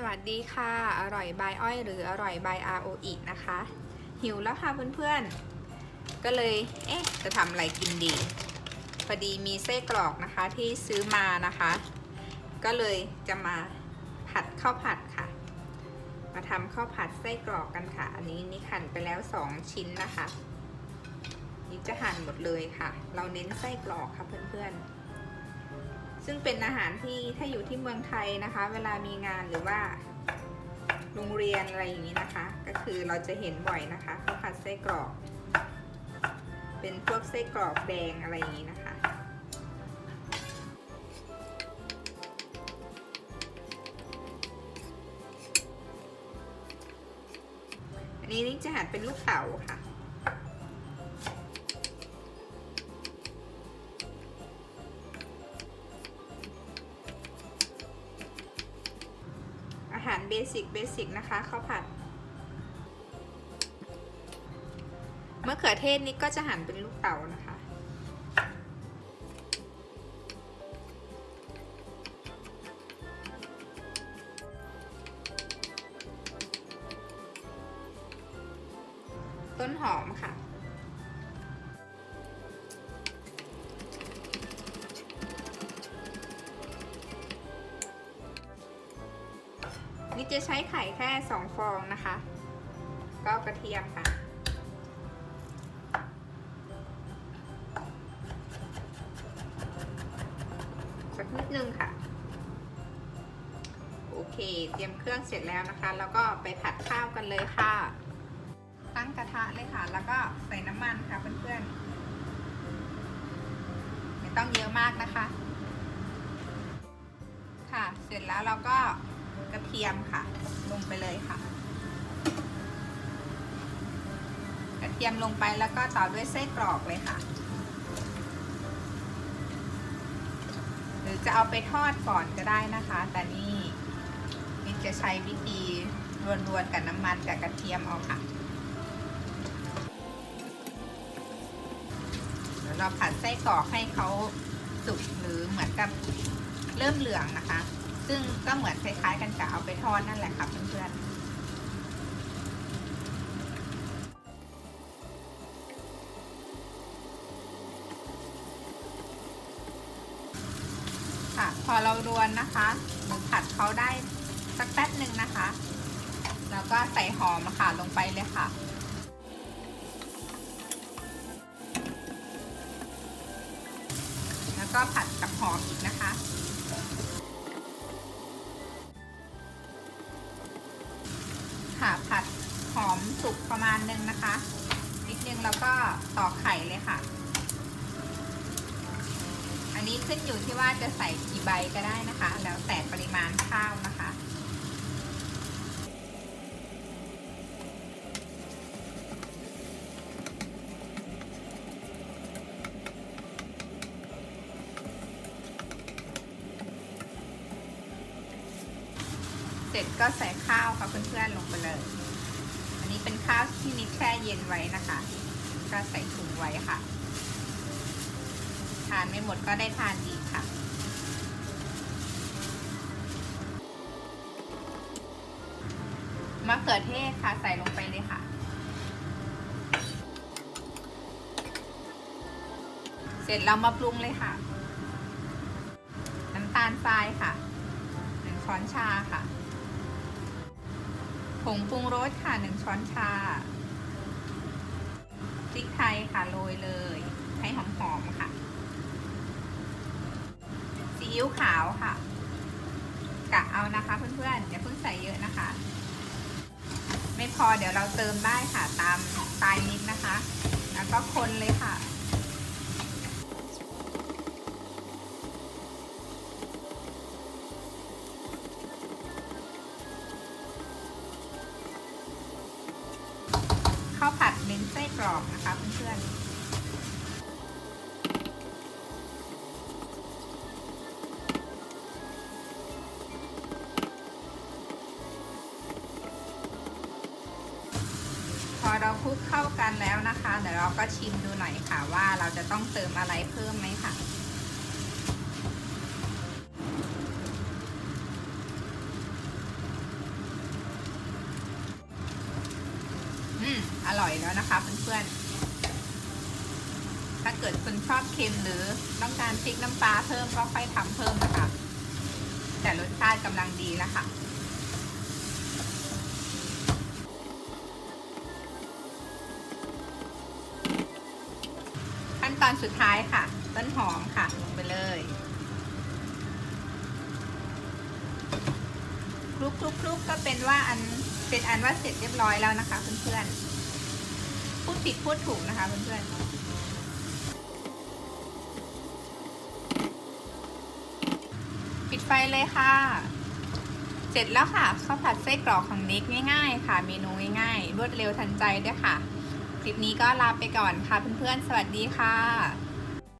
สวัสดีค่ะ อร่อยบายอ้อย หรืออร่อยบายอาโออีนะคะ หิวแล้วค่ะเพื่อนๆ ก็เลย เอ๊ะ จะทำอะไรกินดี พอดีมีไส้กรอกนะคะที่ซื้อมานะคะ ก็เลยจะมาผัดข้าวผัดค่ะ มาทำข้าวผัดไส้กรอกกันค่ะ อันนี้นี่หั่นไปแล้ว 2 ชิ้นนะคะ นี่จะหั่นหมดเลยค่ะ เราเน้นไส้กรอกค่ะเพื่อนๆ ซึ่งเป็นอาหารที่ถ้าอยู่ที่เมืองไทยนะคะ เวลามีงานหรือว่าโรงเรียนอะไรอย่างนี้นะคะ ก็คือเราจะเห็นบ่อยนะคะข้าวผัดไส้กรอก เป็นพวกไส้กรอกแดงอะไรอย่างนี้นะคะอันนี้นี่จะหั่นเป็นลูกเต๋าค่ะ เบสิกเบสิกนะคะข้าวผัดมะเขือเทศนี่ก็จะหั่นเป็นลูกเต๋านะคะ ต้นหอมค่ะ นี่จะใช้ไข่แค่สองฟองนะคะ ก็กระเทียมค่ะ สักนิดนึงค่ะ โอเค เตรียมเครื่องเสร็จแล้วนะคะ แล้วก็ไปผัดข้าวกันเลยค่ะ ตั้งกระทะเลยค่ะ แล้วก็ใส่น้ำมันค่ะเพื่อนๆ ไม่ต้องเยอะมากนะคะ ค่ะ เสร็จแล้วเราก็ กระเทียมค่ะ ลงไปเลยค่ะ กระเทียมลงไปแล้วก็ต่อด้วยไส้กรอกเลยค่ะ หรือจะเอาไปทอดก่อนก็ได้นะคะ แต่นี่มินจะใช้วิธีรวนๆกับน้ำมันกับกระเทียมเอาค่ะเดี๋ยวเราผัดไส้กรอกให้เขาสุกหรือเหมือนกับเริ่มเหลืองนะคะ ซึ่งก็เหมือนคล้ายๆกันกับเอาไปทอดนั่นแหละค่ะเพื่อนๆค่ะพอเรารวนนะคะหรือผัดเขาได้สักแป๊บหนึ่งนะคะ แล้วก็ใส่หอมค่ะลงไปเลยค่ะ แล้วก็ผัดกับหอมอีกนะคะ ตอกไข่เลยค่ะ อันนี้ขึ้นอยู่ที่ว่าจะใส่กี่ใบก็ได้นะคะ แล้วแต่ปริมาณข้าวนะคะเสร็จก็ใส่ข้าวค่ะเพื่อนๆลงไปเลย อันนี้เป็นข้าวที่นิกแช่เย็นไว้นะคะ ก็ใส่ถุงไว้ค่ะ ทานไม่หมดก็ได้ทานอีกค่ะมะเขือเทศค่ะใส่ลงไปเลยค่ะ เสร็จเรามาปรุงเลยค่ะ น้ำตาลทรายค่ะหนึ่งช้อนชาค่ะ ผงปรุงรสค่ะหนึ่งช้อนชา ริกไทยค่ะโรยเลยให้หอมๆค่ะซีอิ๊วขาวค่ะกะเอานะคะเพื่อนๆอย่าเพิ่งใส่เยอะนะคะ ไม่พอเดี๋ยวเราเติมได้ค่ะตามสไตล์นิดนะคะ แล้วก็คนเลยค่ะ กรอบนะคะเพื่อนพอเราคลุกเข้ากันแล้วนะคะ เดี๋ยวเราก็ชิมดูหน่อยค่ะว่าเราจะต้องเติมอะไรเพิ่มไหมค่ะ ค อยแล้วนะคะเพื่อนๆ ถ้าเกิดคุณชอบเค็มหรือต้องการพริกน้ำปลาเพิ่มก็ค่อยทำเพิ่มนะคะ แต่รสชาติกำลังดีแล้วค่ะขั้นตอนสุดท้ายค่ะ ต้นหอมค่ะลงไปเลยคลุกคลุกกก็เป็นว่าอันเป็นอันว่าเสร็จเรียบร้อยแล้วนะคะเพื่อนๆ พูดผิดพูดถูกนะคะเพื่อนๆปิดไฟเลยค่ะ เสร็จแล้วค่ะข้าวผัดไส้กรอกของนิกง่ายๆ ค่ะ เมนูง่ายๆ รวดเร็วทันใจด้วยค่ะ คลิปนี้ก็ลาไปก่อนค่ะเพื่อนๆ สวัสดีค่ะ